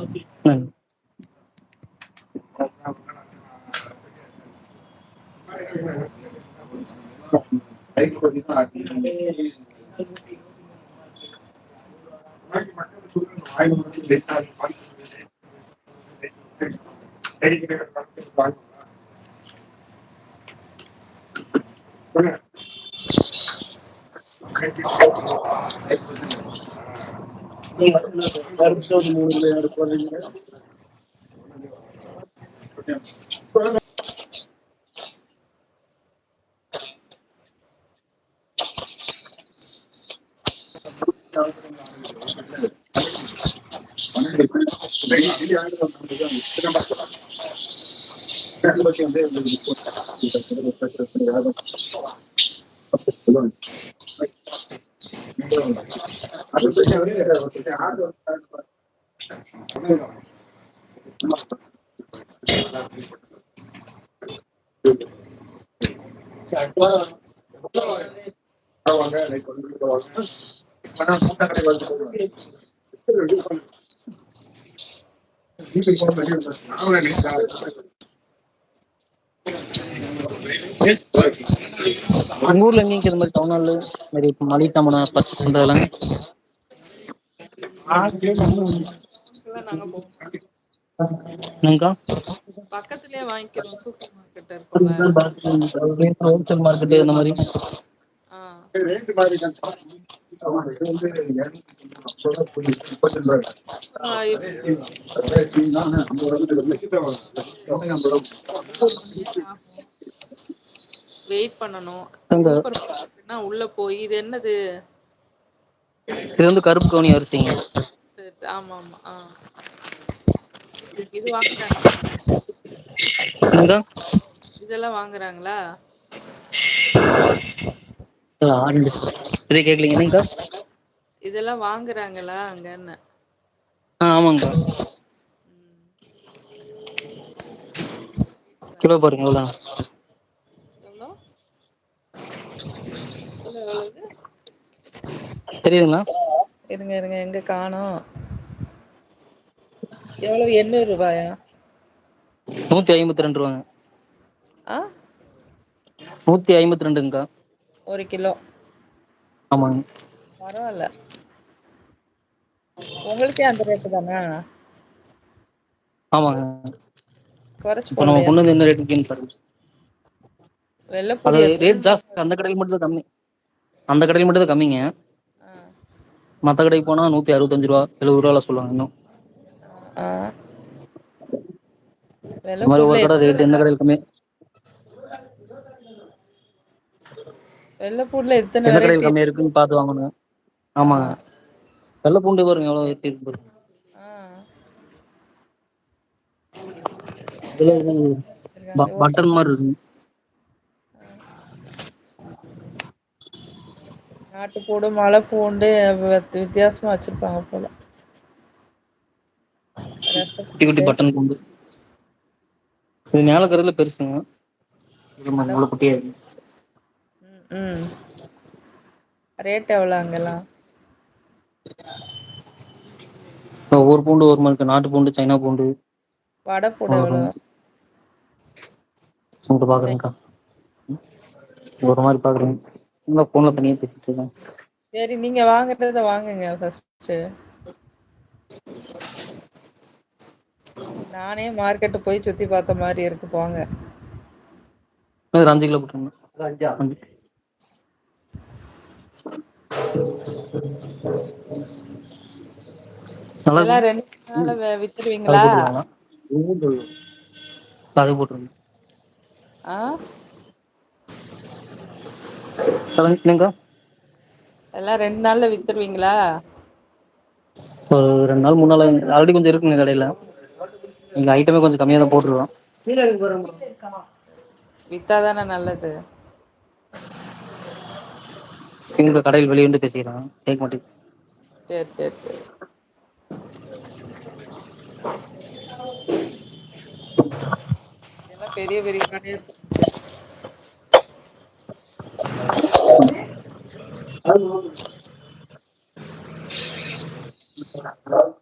Mm. ಎರಡು ಮೂರು ಎರಡು ಕೋಟಿ உங்க ஊர்ல எங்கேயும் இந்த மாதிரி டவுன் ஹால் மாதிரி மளிகை சாமான் பர்ச்சேஸ் பண்றதெல்லாம் பக்கத்துலயே வாங்கிக்கிறோம் சூப்பர் மார்க்கெட் இருக்கும்ல ஹோல்சேல் மார்க்கெட் அந்த மாதிரி. ஆ. ஆ, வெயிட் பண்ணணும். எங்க? சூப்பர் மார்க்கெட்னா உள்ள போய் இது என்னது? இது வந்து கருப்பு கவுனி அரிசிங்க. ஆமா ஆமா ஆ. இது வாங்குறாங்க இதெல்லாம் வாங்குறாங்களா? ஆரஞ்சு சரி இதெல்லாம் வாங்குறாங்களா அங்கன்னு? ஆ ஆமாங்கக்கா ம். கிலோ பாருங்க எவ்வளோ? எவ்வளோ தெரியுதுங்களா? இருங்க இருங்க எங்க காணோம்? எவ்வளவு? எண்ணூறு ரூபாயா? நூத்தி ஐம்பத்தி ரெண்டு ரூபாங்க. ஆ? நூத்தி ஐம்பத்தி ரெண்டுங்கக்கா ஒரு கிலோ. ஆமாங்க. பரவாயில்ல. உங்களுக்கே அந்த ரேட்டு தானா? ஆமாங்க. குறைச்சு இப்போ நம்ம போடலையா? கொண்டு வந்து என்ன ரேட்டுக்குன்னு பாருங்க வெள்ளைப்பூடி அது எத்தனை ரேட் ஜாஸ்தி அந்த கடையில் மட்டும் தான் கம்மி. அந்த கடையில் மட்டும் தான் கம்மிங்க. மற்ற கடைக்கு போனா நூத்தி அறுபத்தஞ்சு ரூபா எழுபது ரூபால சொல்லுவாங்க இன்னும். இந்த மாதிரி ஒரு கடை ரேட் எந்த கடையில் கம்மி? வெள்ளைப்பூடுல எத்தனை எந்த கடையில் கம்மியா இருக்குன்னு பார்த்து வாங்கணும் ஆமாங்க. வெள்ளை பூண்டு பாருங்க எவ்வளோ வெட்டி இருக்கு பாருங்க. பட்டன் மாதிரி இருக்கு நாட்டுப்பூண்டு மலைப்பூண்டு வித்- வித்தியாசமா வச்சிருப்பாங்க போல. குட்டி குட்டி பட்டன் பூண்டு இது மேல கருதுல பெருசுங்க. இவ்வளவு குட்டியா இருக்கு. ம், ரேட் எவ்வளோ அங்கெல்லாம்? ஒவ்வொரு பூண்டு ஒரு மாதிரி நாட்டு பூண்டு சைனா பூண்டு. வடைப்பூண்டு எவ்வளோ உங்க பாக்குறேங்க்கா ஒரு மாதிரி பாக்குறேங்க என்ன போன்ல தனியா பேசிட்டு இருக்கேன். சரி நீங்க வாங்குறத வாங்குங்க ஃபர்ஸ்ட் நானே மார்க்கெட்டு போய் சுத்தி பார்த்த மாதிரி இருக்கு போங்க. ஒரு அஞ்சு கிலோ போட்டுருங்க. அஞ்சு. நல்லா ரெண்டு அது வித்துருவீங்களா? அது போட்டுருங்க. ஆ? சொல்லுங்க எல்லாம் ரெண்டு நாள்ல வித்துருவீங்களா? ஒரு ரெண்டு நாள் மூணு நாள் ஆல்ரெடி கொஞ்சம் இருக்குங்க கடையில. எங்க ஐட்டமே கொஞ்சம் கம்மியா தான் போட்டுருவோம் வித்தாதானே நல்லது? எங்க கடையில் வெளியே வந்து பேசிக்கிறாங்க கேட்க மாட்டேங்குது. சரி சரி சரி. இதெல்லாம் பெரிய பெரிய கடையா? Thank you.